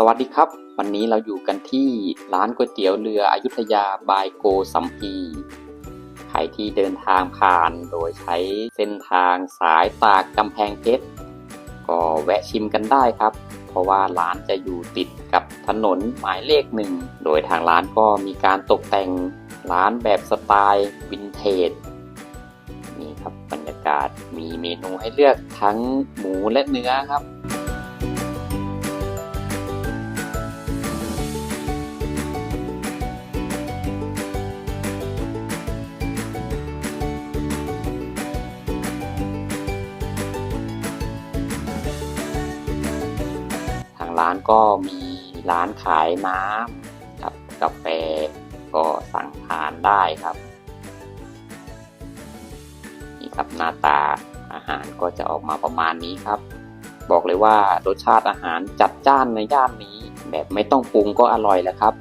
สวัสดีครับ วันนี้เราอยู่กันที่ร้านก๋วยเตี๋ยวเรืออยุธยาบายโกสัมพีใครที่เดินทางผ่านโดยใช้เส้นทางสายตากกำแพงเพชรก็แวะชิมกันได้ครับ เพราะว่าร้านจะอยู่ติดกับถนนหมายเลขหนึ่ง โดยทางร้านก็มีการตกแต่งร้านแบบสไตล์วินเทจนี่ครับบรรยากาศมีเมนูให้เลือกทั้งหมูและเนื้อครับางร้านก็มีร้านขายน้ำกับกาแฟก็สั่งทานได้ครับ นี่ครับหน้าตาอาหารก็จะออกมาประมาณนี้ครับ บอกเลยว่ารสชาติอาหารจัดจ้านในย่านนี้ แบบไม่ต้องปรุงก็อร่อยแล้วครับ